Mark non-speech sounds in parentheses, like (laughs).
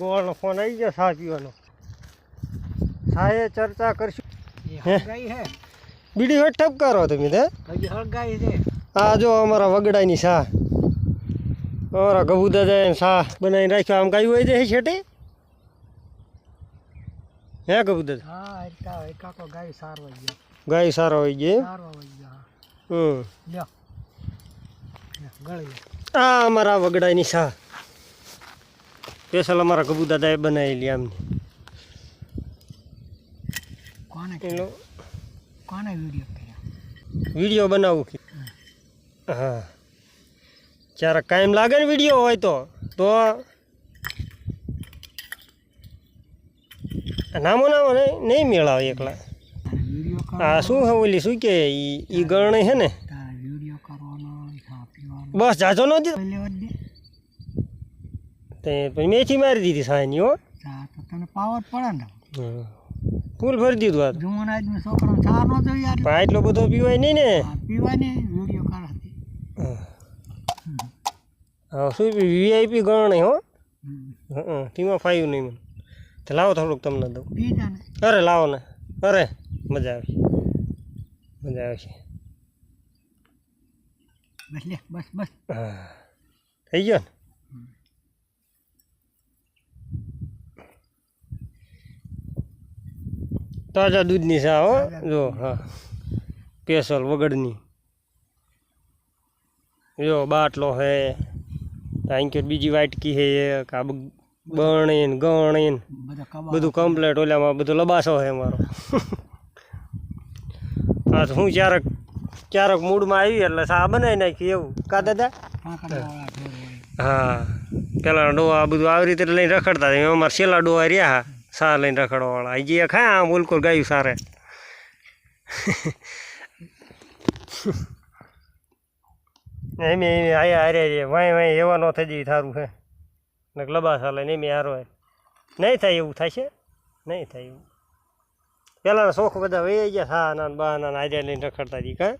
ગોળનો phone આવી ગયો સા પીવાનો સાએ ચર્ચા કરશું. બીડી હોય ઠપ કરો તમે તે આ જો અમારા વગડાની શાહ. અમારા ગભુ દાદા સા બનાવીને રાખ્યો. આમ ગાયું હોય છે છેટે? હે ગભુ દાદા હા એકા એકા તો ગાય સારો હોય ગયો. હમ. આ અમારા વગડાની સા સ્પેશલ અમારા ગભુ દાદાએ બનાવેલી આમની. કોને એનો કોને વીડિયો કર્યા? વીડિયો બનાવું કે. હા. જ્યારે કાયમ લાગે ને વીડિયો હોય તો તો નામો નામો નહીં નહીં મેળાવે એકલા. આ શું હવે ઓલી શું કે ઈ ગરણી છે ને? બસ જાજો ન દીધો. લેવા જ દે તે મેથી મારી દીધી સાયની હો. તો તને પાવર પડે ને. ફૂલ ભરી દીધું આ. જુમન આદમી છોકરો ચા ન જોઈએ યાર પણ એટલો બધો પીવાય નહીં ને. આ પીવાની વીડિયો હા. શું વીઆઈપી ગણ હો. હં તેમાં ફાયું નહીં મને. તો લાવો થોડુંક તમને દઉં. પી જા ને. અરે લાવો ને. અરે મજા આવશે મજા આવશે બસ લે બસ બસ. થઈ ગયો ને? તાજા દૂધની ચા હો? જો હા. સ્પેશલ વગડની. જો બાટલો હે. અહીં કે બીજી વાટકી હે આ બણીન ગણીન બધા કમ્પ્લેટ ઓલામાં બધું લબાસો હે મારો (laughs) હા તો હું ક્યારેક ક્યારેક મૂડમાં આવી એટલે સા બનાવી નાખી એવું. કા દાદા? હા. પેલા ડોવા બધું આવી રીતે લઈને રખડતા અમારા છેલ્લા ડોવા રહ્યા સા લઈને રખડવાવાળા. હજી ખા આમ ઉલકોર ગાયું સારે. (laughs) એમ એમ આયા હારે છે વાય વાય એવા ન થઈ જઈ થારું છે ને લબા સાલે ને એમ હારો નહીં થાય એવું થાય છે નહીં થાય એવું. પહેલાંના શોખ બધા વહી ગયા. હા ના બા ના હારે લઈને રખડતા હતી કાં?